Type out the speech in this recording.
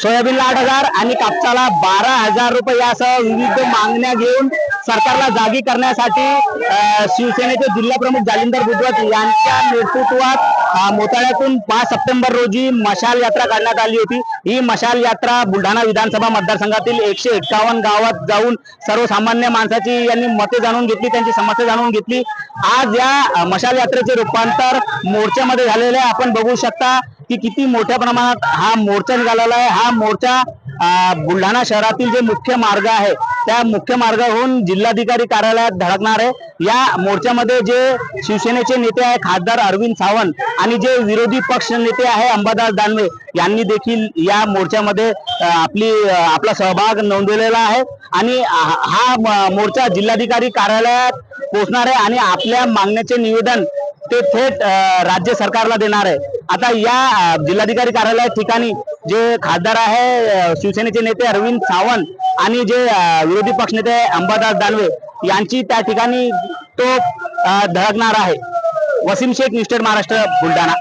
सोयाबीनला आठ हजार आणि कापसाला बारा हजार रुपये यासह विविध मागण्या घेऊन सरकारला जागी करण्यासाठी शिवसेनेचे जिल्हा प्रमुख जालिंदर बुजवत यांच्या नेतृत्वात मोताळ्यातून पाच सप्टेंबर रोजी मशाल यात्रा काढण्यात आली होती. ही मशाल यात्रा बुलढाणा विधानसभा मतदारसंघातील एकशे एक्कावन्न गावात जाऊन सर्वसामान्य माणसाची यांनी मते जाणून घेतली त्यांची समस्या जाणून घेतली. आज या मशाल यात्रेचे रूपांतर मोर्चामध्ये झालेले आपण बघू शकता की किती मोठ्या प्रमाणात हा मोर्चा निघालेला आहे. हा मोर्चा बुलढाणा शहरातील जे मुख्य मार्ग आहे त्या मुख्य मार्गाहून जिल्हाधिकारी कार्यालयात धडकणार आहे. या मोर्चामध्ये जे शिवसेनेचे नेते आहे खासदार अरविंद सावंत आणि जे विरोधी पक्ष नेते आहे अंबादास दानवे यांनी देखील या मोर्चामध्ये आपली आपला सहभाग नोंदवलेला आहे. आणि हा मोर्चा जिल्हाधिकारी कार्यालयात पोहोचणार आहे आणि आपल्या मागण्याचे निवेदन ते थेट राज्य सरकारला देणार आहे. आता या जिल्हाधिकारी कार्यालय ठिकाणी जे खासदार आहे शिवसेनेचे नेते अरविंद सावंत आणि जे विरोधी पक्ष नेते अंबादास दानवे यांची त्या ठिकाणी तो धडकणार आहे. वसीम शेख निस्टेड महाराष्ट्र बुलढाणा.